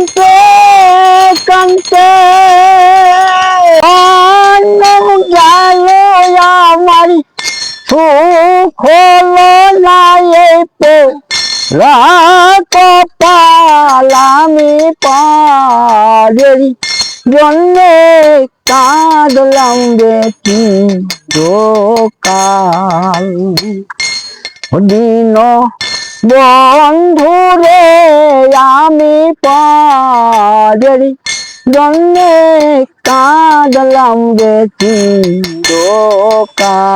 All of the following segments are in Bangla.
কান্তে কান্তে। অন্য গেল আমার, সুখ হলো না এই কপাল আমি পারি জন্য কাঁদলাম দেখি দোকাল দিন বন্ধুরে আমি পারি জন্য কাঁদলাম দেখি দোকাল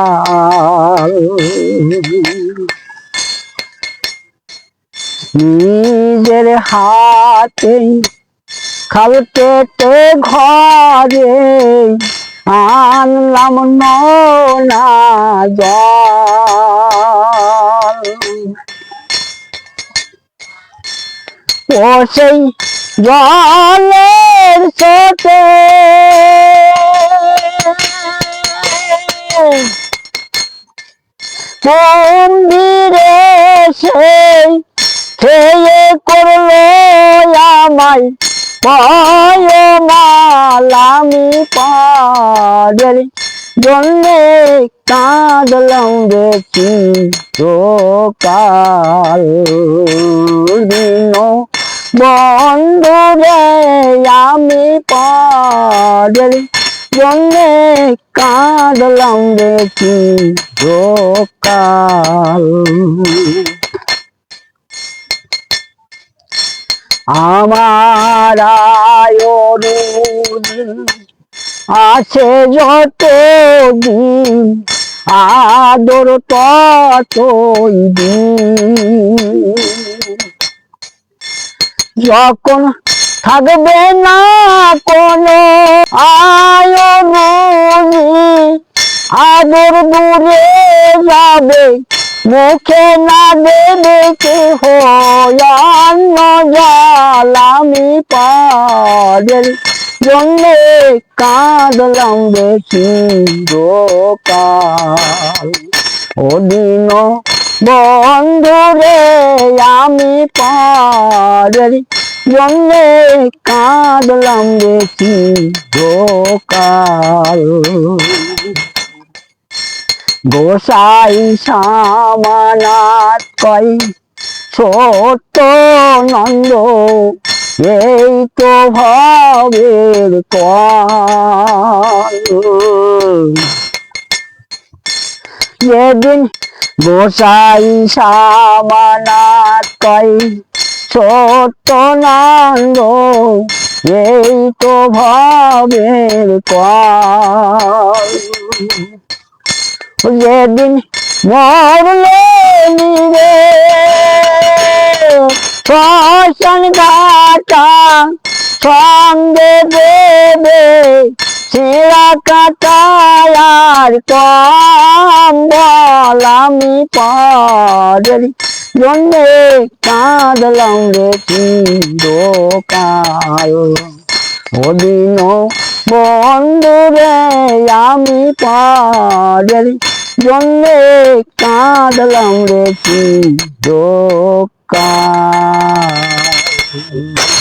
নিজের হাতে খাল কেটে ঘরে আনলাম না ও সেই জলের সাথে মন্দিরে সেই খেয়ে করল আমায় পায় মালামি পাদের জন্যে কাঁদলাম দেখি কাল দিন বন্ধুরে আমি পাদের জন্যে কাঁদলাম দেখি কাল আমার আছে যত দিন আদর ততই দিন। যখন থাকবে না কোনো আয়রুদি আদর দূরে যাবে, মুখে না দেবে কে হয়ান্ন জালামি পাদের জন্যে কাঁদলাম বেশি দোকাল। ওদিন বন্ধুরে, আমি পাদের জন্যে কাঁদলাম বেশি দোকাল। গোসাই সামানাত কই ছোট নন্দ, এই তো ভাবের কল। যেদিন গোসাই সামানাত কই ছোট নন্দ এই তো ভাবের কল যেদিন মরলে নিরে শ্মশান ঘাটা সঙ্গে দেবে ছেঁড়া কাটায়ার কম বল আমি পরের জন্যে কাঁদলাম রে চিরকাল। ওদিন বন্ধুরে আমি পারের জন্যে কাঁদলাম রে চিরকাল।